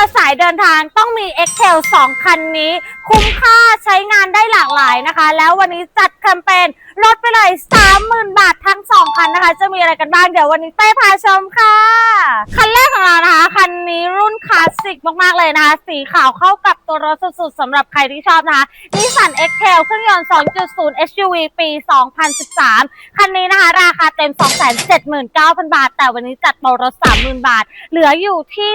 ร์สายเดินทางต้องมี Excel 2 คันนี้ คุ้มค่าใช้งานได้หลากหลายนะคะ แล้ววันนี้จัดแคมเปญลดไปเลย 30,000 บาททั้ง 2 คันนะคะ จะมีอะไรกันบ้างเดี๋ยววันนี้เต้พาชมค่ะ คันแรกของเรานะคะ คันนี้รุ่นคลา สิกมากๆเลยนะคะ สีขาวเข้ากับตัวรถสุดๆสำหรับใครที่ชอบนะคะนิสสัน Excel เครื่องยนต์ 2.0 SUV ปี 2013 คันนี้นะคะ ราคาเต็ม 279,000 บาท แต่วันนี้จัดโปรลด30,000 บาท เหลืออยู่ที่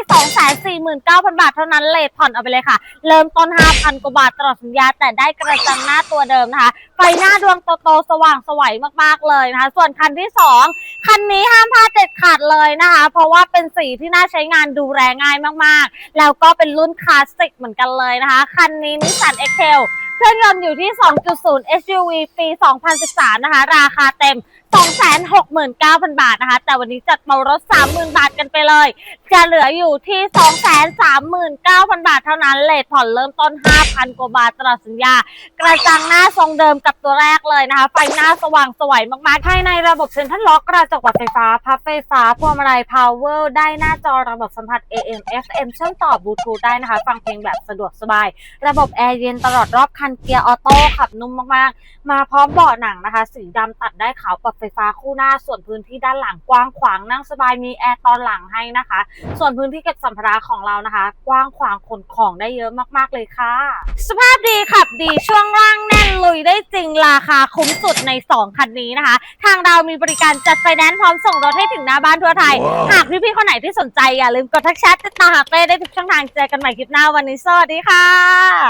249,000 บาท เท่านั้นเลทผ่อนเอาไปเลยค่ะ เริ่มต้น 5,000 กว่าบาทตลอดสัญญา แต่ได้กระจังหน้าตัวเดิมนะคะไฟหน้าดวงโตๆสว่างสวัยมากๆเลยนะคะ ส่วนคันที่ 2 คันนี้ห้าม ดเด็ดขาดเลยนะคะ เพราะว่าเป็นสีที่น่าใช้งานดูแลง่ายมากๆ แล้วก็เป็นรุ่นคลาสสิกเหมือนกันเลยนะคะ คันนี้นิสสันเอ็กเทลเครื่องยนต์อยู่ที่ 2.0 SUV ปี 2013 นะคะ ราคาเต็ม 269,000 บาทนะคะ แต่วันนี้จัดโปรลด30,000 บาทกันไปเลย จะเหลืออยู่ที่ 239,000 บาทเท่านั้นเลทผ่อนเริ่มต้น 5,000 กว่าบาทตลอดสัญญา กระจังหน้าทรงเดิมกับตัวแรกเลยนะคะ ไฟหน้าสว่างสวยมากๆ ภายในระบบเซ็นทรัลล็อกกระจกแบบไฟฟ้า พับไฟฟ้าพวงมาลัยพาวเวอร์ได้หน้าจอระบบสัมผัส AM FM เชื่อมต่อบลูทูธได้นะคะ ฟังเพลงแบบสะดวกสบาย ระบบแอร์เย็นตลอดรอบคันเกียร์ออโต้ขับนุ่มมากๆ มาพร้อมเบาะหนังนะคะ สีดำตัดได้ขาวปรับไฟฟ้าคู่หน้า ส่วนพื้นที่ด้านหลังกว้างขวางนั่งสบายมีแอร์ตอนหลังให้นะคะ ส่วนพื้นที่เก็บสัมภาระของเรานะคะ กว้างขวางขนของได้เยอะมากๆเลยค่ะ สภาพดีขับดีช่วงล่างแน่นลุยได้จริงราคาคุ้มสุดใน 2 คันนี้นะคะ ทางเรามีบริการจัดไฟแนนซ์พร้อมส่งรถให้ถึงหน้าบ้านทั่วไทย หากพี่ๆคนไหนที่สนใจอย่าลืมกดทักแชทติดตามหาเต้ได้ทุกช่องทางเจอกันใหม่คลิปหน้าวันนี้สวัสดีค่ะ